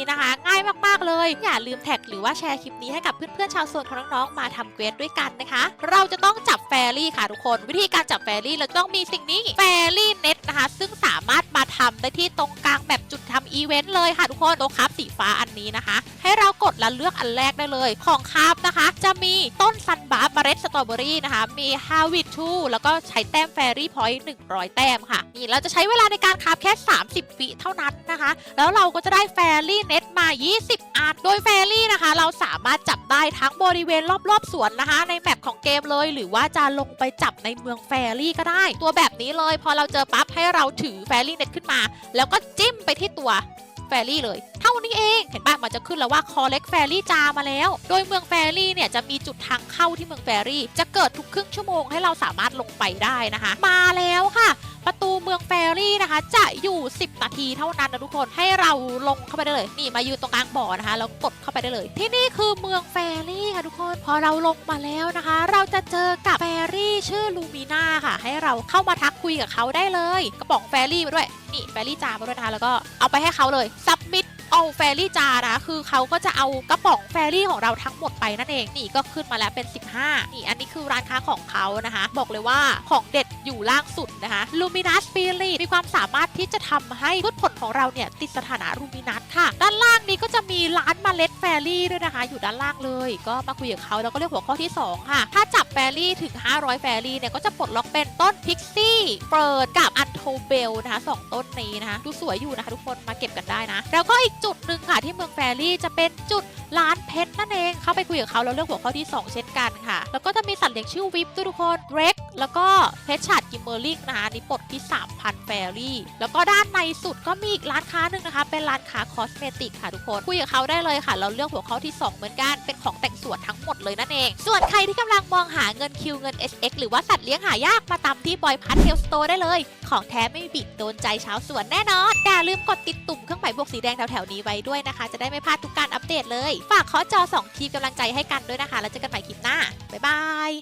นี้นะคะ ง่ายมากๆเลย อย่าลืมแท็กหรือว่าแชร์คลิปนี้ให้กับเพื่อนๆชาวโซนของน้องๆมาทำเควสด้วยกันนะคะ เราจะต้องจับแฟรี่ค่ะทุกคน วิธีการจับแฟรี่เราต้องมีสิ่งนี้แฟรี่เน็ตนะคะ ซึ่งสามารถมาทำได้ที่ตรงกลางแบบจุดทำอีเวนต์เลยค่ะทุกคนตัวครับสีฟ้าอันนี้นะคะ ให้เรากดแล้วเลือกอันแรกได้เลย ของคาบนะคะ จะมีต้นซันบาร์เมล็ ดสตรอเบอรี่นะคะ มีฮาวิตทูแล้วก็ใช้แต้มแฟรี่พอยต์100 แต้มค่ะ นี่เราจะใช้เวลาในการคาบแค่ 30 วิเท่านั้นนะคะ แล้วเราก็จะได้แฟรี่เน็ตมา 20 อัน โดยแฟรี่นะคะ เราสามารถจับได้ทั้งบริเวณรอบๆสวนนะคะ ในแมปของเกมเลย หรือว่าจะลงไปจับในเมืองแฟรี่ก็ได้ ตัวแบบนี้เลย พอเราเจอปั๊บให้เราถือแฟรี่เน็ตขึ้นมา แล้วก็จิ้มไปที่ตัว แฟรี่เลย เท่านี้เอง เห็นปะมันจะขึ้นแล้วว่า collect แฟรี่จามาแล้ว โดยเมืองแฟรี่เนี่ยจะมีจุดทางเข้าที่เมืองแฟรี่ จะเกิดทุกครึ่งชั่วโมงให้เราสามารถลงไปได้นะคะ มาแล้วค่ะ ประตูเมืองแฟรี่ จะอยู่ 10 นาทีเท่านั้นนะทุกคนให้เราลงเข้าไปได้เลย นี่มายืนตรงกลางบ่อนะคะแล้วกดเข้าไปได้เลย ที่นี่คือเมืองแฟรี่ค่ะทุกคน พอเราลงมาแล้วนะคะ เราจะเจอกับแฟรี่ชื่อลูมิน่าค่ะ ให้เราเข้ามาทักคุยกับเขาได้เลย กระป๋องแฟรี่มาด้วยนี่แฟรี่จามาด้วยนะคะแล้วก็เอาไปให้เขาเลยสับมิด เอาแฟรี่จานะคือเขาก็จะเอากระป๋องแฟรี่ของเราทั้งหมดไปนั่นเองนี่ก็ขึ้นมาแล้วเป็น 15นี่อันนี้คือร้านค้าของเขานะคะ บอกเลยว่าของเด็ดอยู่ล่างสุดนะคะ Luminous Spirit มีความสามารถที่จะทำให้พืชผลของเราเนี่ยติดสถานะ Luminous ค่ะ ด้านล่างนี้ก็จะมีร้านเมล็ดแฟรี่ด้วยนะคะ อยู่ด้านล่างเลย ก็มาคุยกับเขาแล้วก็เลือกหัวข้อที่ 2 ค่ะ ถ้าจับแฟรี่ถึง 500 แฟรี่เนี่ยก็จะปลดล็อกเป็นต้นพิกซี่เฟิร์นกับอันโทเบลนะคะสองต้นนี้นะคะดูสวยอยู่นะคะทุกคนมาเก็บกันได้นะ แล้วก็อีกจุดหนึ่งค่ะที่เมืองแฟรี่จะเป็นจุดร้านเพชรนั่นเองเข้าไปคุยกับเขาแล้วเลือกหัวข้อที่ 2 เช่นกันค่ะ แล้วก็จะมีสัตว์เลี้ยงชื่อวิปด้วยทุกคนเร็กแล้วก็เพชรชาดกิมเมอร์ลิงนะคะนี่ปลดที่ 3,000แฟรี่ แล้วก็ด้านในสุดก็มีอีกร้านค้าหนึ่งนะคะ เป็นร้านค้าคอสเมติกค่ะทุกคนคุยกับเขาได้เลยค่ะ เราเลือกหัวข้อที่ 2 เหมือนกันเป็นของแต่งสวนทั้งหมดเลยนั่นเอง ส่วนใครที่กำลังมองหาเงินคิวเงิน SX หรือว่าสัตว์เลี้ยงหายากมาตามที่บอยพัทเทลสโตร์ได้เลย ของแท้ไม่มีบิดโดนใจชาวสวนแน่นอนอย่าลืมกดติดตุ่มเครื่องหมายบวกสีแดงแถวๆนี้ไว้ด้วยนะคะ จะได้ไม่พลาดทุกการอัปเดตเลย ฝากขอจอ2ทีมกำลังใจให้กันด้วยนะคะ แล้วเจอกันใหม่คลิปหน้าบ๊ายบาย